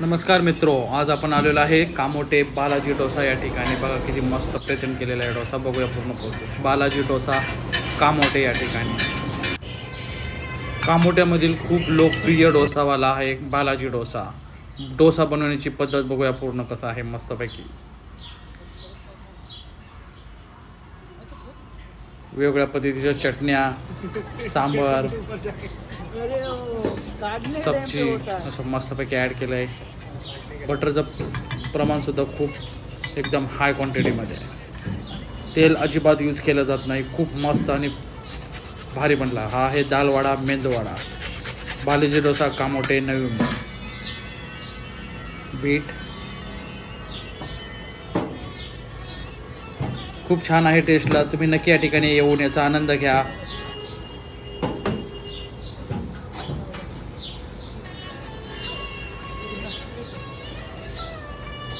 नमस्कार मित्रो आज आपण आलेलो आहे कामोटे बालाजी डोसा या ठिकाणी. बघा किती मस्त प्रेझेंट केलेला आहे डोसा. बघूया पूर्ण प्रोसेस बालाजी डोसा कामोटे या ठिकाणी. कामोट्यामधील खूप लोकप्रिय डोसावाला आहे बालाजी डोसा. डोसा बनवण्याची पद्धत बघूया पूर्ण कसं आहे मस्तपैकी. वेगवेगळ्या पद्धतीच्या चटण्या सांबार सब्जी असं मस्तपैकी ॲड केलं आहे बटरचं प्रमाणसुद्धा खूप एकदम हाय क्वांटिटीमध्ये आहे. तेल अजिबात यूज केलं जात नाही. खूप मस्त आणि भारी बनला. हा आहे दालवाडा मेंदूवाडा. बालाजी डोसा कामोटे नवी मुंबई बीट खूप छान आहे टेस्टला तुम्ही नक्की या ठिकाणी येऊन याचा आनंद घ्या.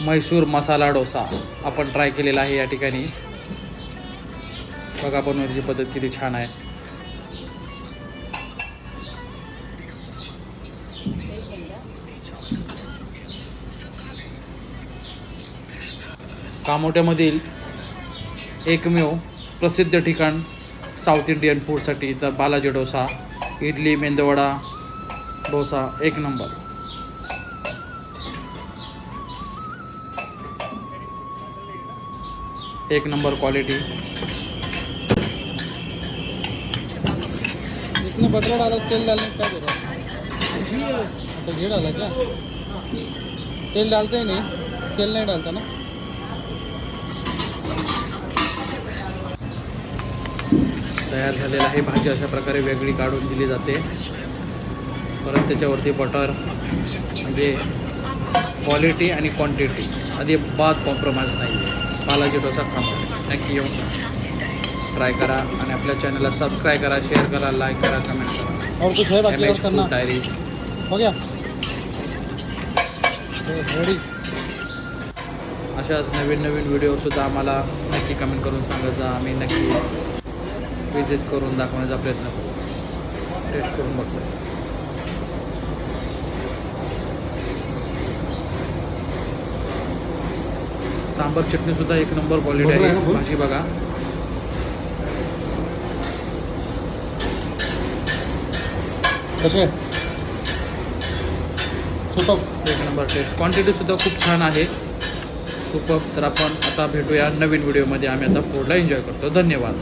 मैसूर मसाला डोसा आपण ट्राय केलेला आहे या ठिकाणी. बघा बनवण्याची पद्धत किती छान आहे. कामोट्यामधील एकमेव प्रसिद्ध ठिकाण साऊथ इंडियन फूडसाठी तर बालाजी डोसा इडली मेंदवडा डोसा एक नंबर. एक नंबर क्वालिटी. इसमें बटर डाला तेल डालने क्या जरूरत अच्छा घी डाला क्या तेल डालते ही नहीं तेल नहीं डालता ना? तयार झालेला आहे भाजी अशा प्रकारे वेगळी काढून दिली जाते. परत त्याच्यावरती बटर म्हणजे क्वालिटी आणि क्वांटिटी आधी बाद कॉम्प्रोमाइज नाही आहे बालाजी डोसा खामा नक्की येऊन ट्राय करा आणि आपल्या चॅनलला सबस्क्राईब करा शेअर करा लाईक करा कमेंट करा. और कुछ है बाकी और एच करना डायरी हो गया रेडी अशाच नवीन नवीन व्हिडिओसुद्धा आम्हाला नक्की कमेंट करून सांगत जा आम्ही नक्की विजिट करून दाखवण्याचा प्रयत्न करू. टेस्ट करून बघतो सांबर चटणीसुद्धा एक नंबर क्वालिटी आहे. भाजी बघा. कसे? एक नंबर टेस्ट क्वांटिटीसुद्धा खूप छान आहे. खूप तर आपण आता भेटूया नवीन व्हिडिओमध्ये आम्ही आता फूडला एन्जॉय करतो. धन्यवाद.